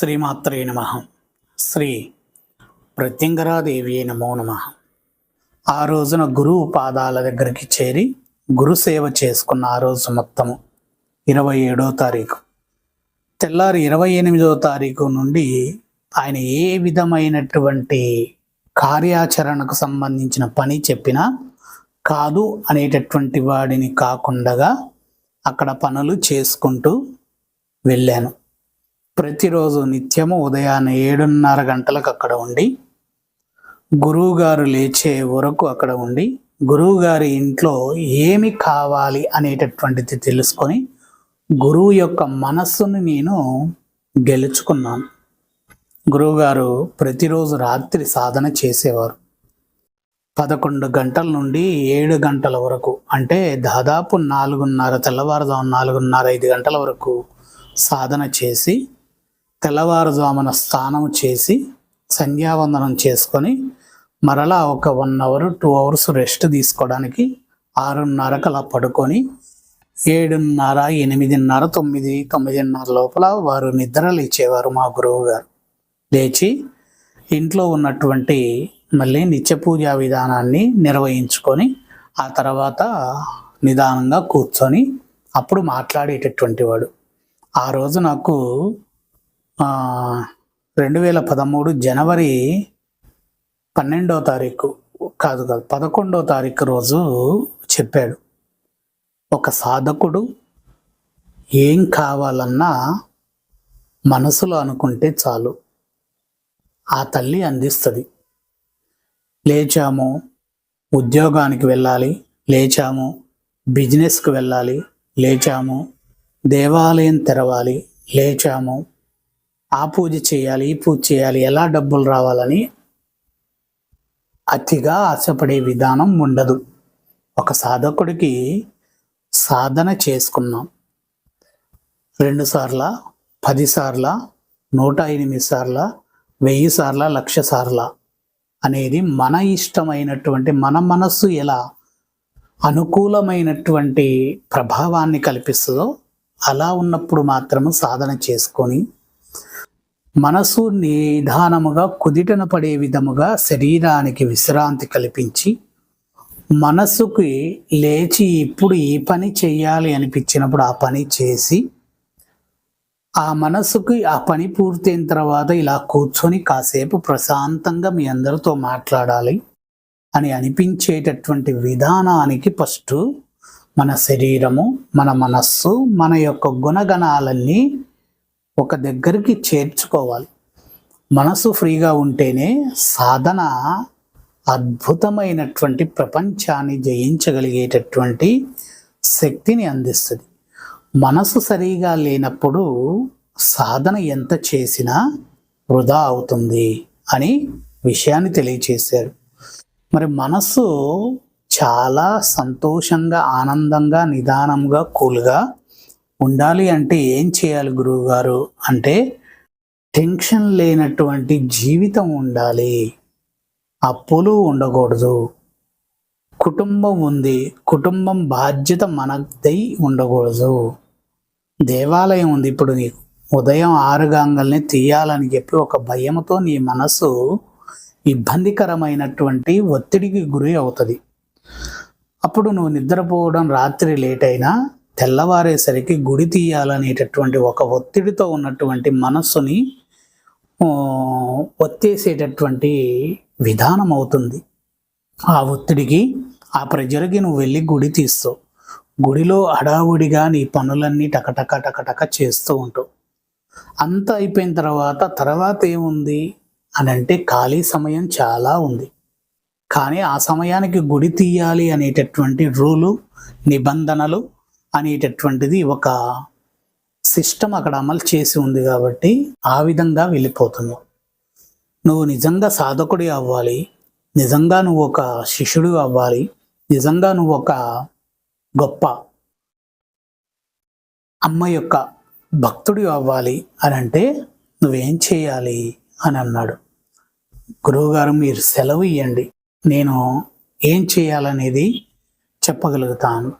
శ్రీమాత్రే నమ. శ్రీ ప్రత్యంగరాదేవి నమో నమ. ఆ రోజున గురువు పాదాల దగ్గరికి చేరి గురు సేవ చేసుకున్న ఆ రోజు మొత్తము ఇరవై ఏడో తారీఖు. తెల్లారి ఇరవై ఎనిమిదో తారీఖు నుండి ఆయన ఏ విధమైనటువంటి కార్యాచరణకు సంబంధించిన పని చెప్పినా కాదు అనేటటువంటి వాడిని కాకుండా అక్కడ పనులు చేసుకుంటూ వెళ్ళాను. ప్రతిరోజు నిత్యము ఉదయాన్నే ఏడున్నర గంటలకు అక్కడ ఉండి గురువుగారు లేచే వరకు అక్కడ ఉండి గురువుగారి ఇంట్లో ఏమి కావాలి అనేటటువంటిది తెలుసుకొని గురువు యొక్క మనస్సును నేను గెలుచుకున్నాను. గురువుగారు ప్రతిరోజు రాత్రి సాధన చేసేవారు. పదకొండు గంటల నుండి ఏడు గంటల వరకు అంటే దాదాపు నాలుగున్నర తెల్లవారుజాము నాలుగున్నర ఐదు గంటల వరకు సాధన చేసి తెల్లవారుజామున స్నానం చేసి సంధ్యావందనం చేసుకొని మరలా ఒక one hour two hours rest తీసుకోవడానికి ఆరున్నరకు అలా పడుకొని ఏడున్నర ఎనిమిదిన్నర తొమ్మిది తొమ్మిదిన్నర లోపల వారు నిద్ర లేచేవారు మా గురువు గారు. లేచి ఇంట్లో ఉన్నటువంటి మళ్ళీ నిత్య పూజా విధానాన్ని నిర్వహించుకొని ఆ తర్వాత నిదానంగా కూర్చొని అప్పుడు మాట్లాడేటటువంటి వాడు. ఆ రోజు నాకు రెండు వేల పదమూడు జనవరి పన్నెండో తారీఖు కాదు కాదు పదకొండో తారీఖు రోజు చెప్పాడు. ఒక సాధకుడు ఏం కావాలన్నా మనసులో అనుకుంటే చాలు. ఆ తల్లి అందిస్తుంది. లేచాము ఉద్యోగానికి వెళ్ళాలి లేచాము బిజినెస్కి వెళ్ళాలి లేచాము దేవాలయం తెరవాలి లేచాము. ఆ పూజ చేయాలి ఈ పూజ చేయాలి ఎలా డబ్బులు రావాలని అతిగా ఆశపడే విధానం ఉండదు. ఒక సాధకుడికి సాధన చేసుకున్నాం. రెండు సార్ల పది సార్ల నూట ఎనిమిది సార్ల వెయ్యి సార్ల లక్ష సార్ల అనేది మన ఇష్టమైనటువంటి మన మనస్సు ఎలా అనుకూలమైనటువంటి ప్రభావాన్ని కల్పిస్తుందో అలా ఉన్నప్పుడు మాత్రము సాధన చేసుకొని మనసు నిదానముగా కుదిటన పడే విధముగా శరీరానికి విశ్రాంతి కల్పించి మనసుకి లేచి ఇప్పుడు ఈ పని చేయాలి అనిపించినప్పుడు ఆ పని చేసి ఆ మనసుకి ఆ పని పూర్తయిన తర్వాత ఇలా కూర్చొని కాసేపు ప్రశాంతంగా మీ అందరితో మాట్లాడాలి అని అనిపించేటటువంటి విధానానికి ఫస్ట్ మన శరీరము మన మనస్సు మన యొక్క గుణగణాలన్నీ ఒక దగ్గరికి చేర్చుకోవాలి. మనసు ఫ్రీగా ఉంటేనే సాధన అద్భుతమైనటువంటి ప్రపంచాన్ని జయించగలిగేటటువంటి శక్తిని అందిస్తుంది. మనసు సరిగా లేనప్పుడు సాధన ఎంత చేసినా వృధా అవుతుంది అని విషయాన్ని తెలియచేశారు. మరి మనసు చాలా సంతోషంగా ఆనందంగా నిదానంగా కూల్గా ఉండాలి అంటే ఏం చేయాలి గురువు గారు అంటే టెన్షన్ లేనటువంటి జీవితం ఉండాలి. అప్పులు ఉండకూడదు. కుటుంబం ఉంది. కుటుంబం బాధ్యత మనదై ఉండకూడదు. దేవాలయం ఉంది. ఇప్పుడు నీకు ఉదయం ఆరుగాంగల్ని తీయాలని చెప్పి ఒక భయంతో నీ మనసు ఇబ్బందికరమైనటువంటి ఒత్తిడికి గురి అవుతుంది. అప్పుడు నువ్వు నిద్రపోవడం రాత్రి లేట్ అయినా తెల్లవారేసరికి గుడి తీయాలనేటటువంటి ఒక ఒత్తిడితో ఉన్నటువంటి మనస్సుని ఒత్తేసేటటువంటి విధానం అవుతుంది. ఆ ఒత్తిడికి ఆ ప్రజలకి నువ్వు వెళ్ళి గుడి తీస్తావు గుడిలో హడావుడిగా నీ పనులన్నీ టకటక టకటక చేస్తూ ఉంటావు అంత అయిపోయిన తర్వాత తర్వాత ఏముంది? అని అంటే ఖాళీ సమయం చాలా ఉంది. కానీ ఆ సమయానికి గుడి తీయాలి అనేటటువంటి రూలు నిబంధనలు అనేటటువంటిది ఒక సిస్టమ్ అక్కడ అమలు చేసి ఉంది కాబట్టి ఆ విధంగా వెళ్ళిపోతుంది. నువ్వు నిజంగా సాధకుడి అవ్వాలి నిజంగా నువ్వు ఒక శిష్యుడు అవ్వాలి నిజంగా నువ్వు ఒక గొప్ప అమ్మ యొక్క భక్తుడు అవ్వాలి అని అంటే నువ్వేం చేయాలి అని అన్నాడు. గురువుగారు మీరు సెలవు ఇవ్వండి నేను ఏం చేయాలనేది చెప్పగలుగుతాను.